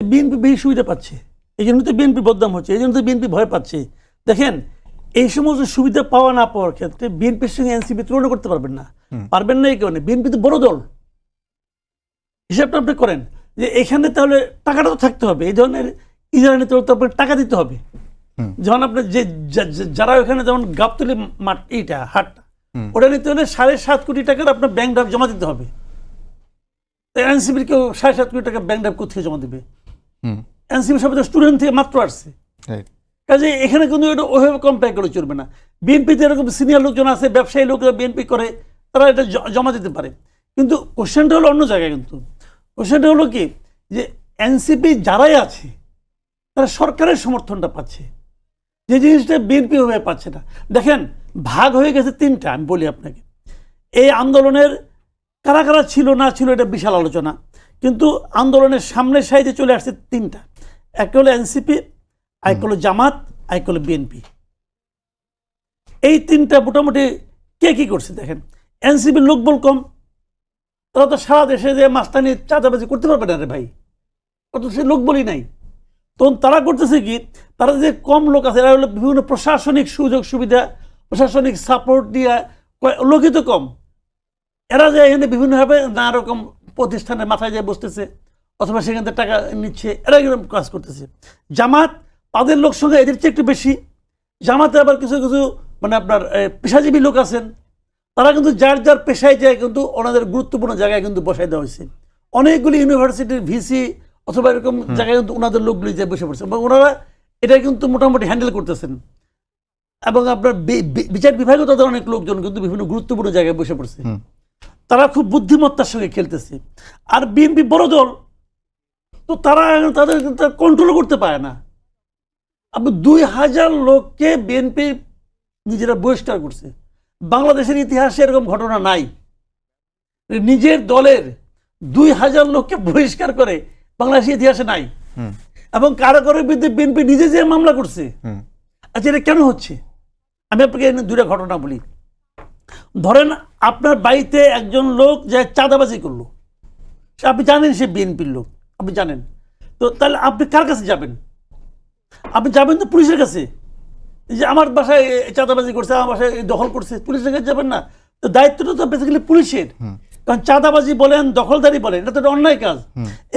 BNP বেশি সুবিধা পাচ্ছে। এই জন্য তো বিএনপি বদনাম হচ্ছে এই জন্য তো বিএনপি ভয় পাচ্ছে। দেখেন এই সমস্ত সুবিধা পাওয়া না পাওয়ার ক্ষেত্রে বিএনপির সঙ্গে এনসিপি তুলনা করতে পারবেন না। পারবেন না এই কারণে। বিএনপি তো বড় দল। হিসাবটা আপনি করেন যে এখানে তাহলে টাকাটা তো থাকতে হবে। এই ধরনের ইজারা নিতে তো আপনাকে টাকা দিতে হবে। যখন আপনার যে যারা ওখানে যেমন গাবতলি মাঠ এইটা হাটটা ওটা নিতে হলে সাড়ে সাত কোটি টাকার আপনার ব্যাংক ড্রাফট জমা দিতে হবে। এনসিপির কেউ সাড়ে সাত কোটি টাকা ব্যাংক ড্রাফ কোথায় জমা দেবে? এনসিপি সবাই স্টুডেন্ট থেকে মাত্র আসছে। কাজে এখানে কিন্তু এটা ওইভাবে কম্পেয়ার করে চলবে না। বিএনপিতে এরকম সিনিয়র লোকজন আছে ব্যবসায়ী লোকরা বিএনপি করে তারা এটা জমা দিতে পারে। কিন্তু কোশ্চেনটা হলো অন্য জায়গায় কিন্তু। কোশ্চেনটা হলো কি? যে এনসিপি যারাই আছে তারা সরকারের সমর্থনটা পাচ্ছে। যে জিনিসটা বিএনপি ওভাবে পাচ্ছে না। দেখেন ভাগ হয়ে গেছে তিনটা আমি বলি আপনাকে। এই আন্দোলনের কারা কারা ছিল না ছিল এটা বিশাল আলোচনা। কিন্তু আন্দোলনের সামনের সাইডে চলে আসছে তিনটা। একটা হলো এনসিপি, আরেক হলো জামাত, আরেক হলো বিএনপি। এই তিনটা মোটামুটি কে কি করছে দেখেন? এনসিপির লোকবল কম। তারা তো সারা দেশে যে মাস্তানি চাঁদাবাজি করতে পারবে না রে ভাই। অত সে লোকবলই নাই। তখন তারা করতেছে কি? তারা যে কম লোক আছে, এরা হলো বিভিন্ন প্রশাসনিক সুযোগ সুবিধা, প্রশাসনিক সাপোর্ট দিয়ে লোকই তো কম। এরা যে এখানে বিভিন্নভাবে নানা রকম প্রতিষ্ঠানের মাথায় যায় বসতেছে অথবা সেখান থেকে টাকা নিচ্ছে এরা এরকম কাজ করতেছে? জামাত তাদের লোক সঙ্গে এদের চেয়ে একটু বেশি। জামাতে আবার কিছু কিছু মানে আপনার পেশাজীবী লোক আছেন। তারা কিন্তু যার যার পেশায় যায় কিন্তু ওনাদের গুরুত্বপূর্ণ জায়গায় কিন্তু বসাই দেওয়া হয়েছে। অনেকগুলি ইউনিভার্সিটির ভিসি অথবা এরকম জায়গায় কিন্তু ওনাদের লোকগুলি যে বসে পড়ছে। এবং ওনারা এটা কিন্তু মোটামুটি হ্যান্ডেল করতেছেন। এবং আপনার বিচার বিভাগও তাদের অনেক লোকজন কিন্তু বিভিন্ন গুরুত্বপূর্ণ জায়গায় বসে পড়ছে। তারা খুব বুদ্ধিমত্তার সঙ্গে খেলতেছে। আর বিএনপি বড় দল তো তারা তাদের কন্ট্রোল করতে পারে না। আপনি দুই হাজার লোককে বিএনপি নিজেরা বহিষ্কার করছে। বাংলাদেশের ইতিহাসে এরকম ঘটনা নাই। নিজের দলের দুই হাজার লোককে বহিষ্কার করে বাংলাদেশের ইতিহাসে নাই। এবং কারাগারের বিরুদ্ধে বিএনপি নিজে যে মামলা করছে আচ্ছা এটা কেন হচ্ছে? আমি আপনাকে দুইটা ঘটনা বলি। ধরেন আপনার বাড়িতে একজন লোক যে চাঁদাবাজি করল। সে আপনি জানেন সে বিএনপির লোক আপনি জানেন। তো তাহলে আপনি কার কাছে যাবেন? আপনি যাবেন তো পুলিশের কাছে। যে আমার বাসায় চাঁদাবাজি করছে আমার বাসায় দখল করছে পুলিশের কাছে যাবেন না। তো দায়িত্বটা তো বেসিক্যালি পুলিশের। কারণ চাঁদাবাজি বলেন দখলদারি বলেন এটা তো একটা অন্যায় কাজ।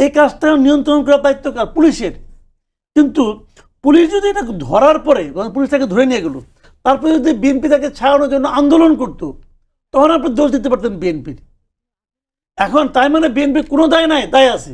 এই কাজটা নিয়ন্ত্রণ করার দায়িত্ব কার? পুলিশের। কিন্তু পুলিশ যদি এটা ধরার পরে পুলিশ তাকে ধরে নিয়ে গেল তারপরে যদি বিএনপি তাকে ছাড়ানোর জন্য আন্দোলন করতো তখন আপনি দোষ দিতে পারতেন বিএনপির। এখন তাই মানে বিএনপি কোনো দায় নাই, দায় আছে।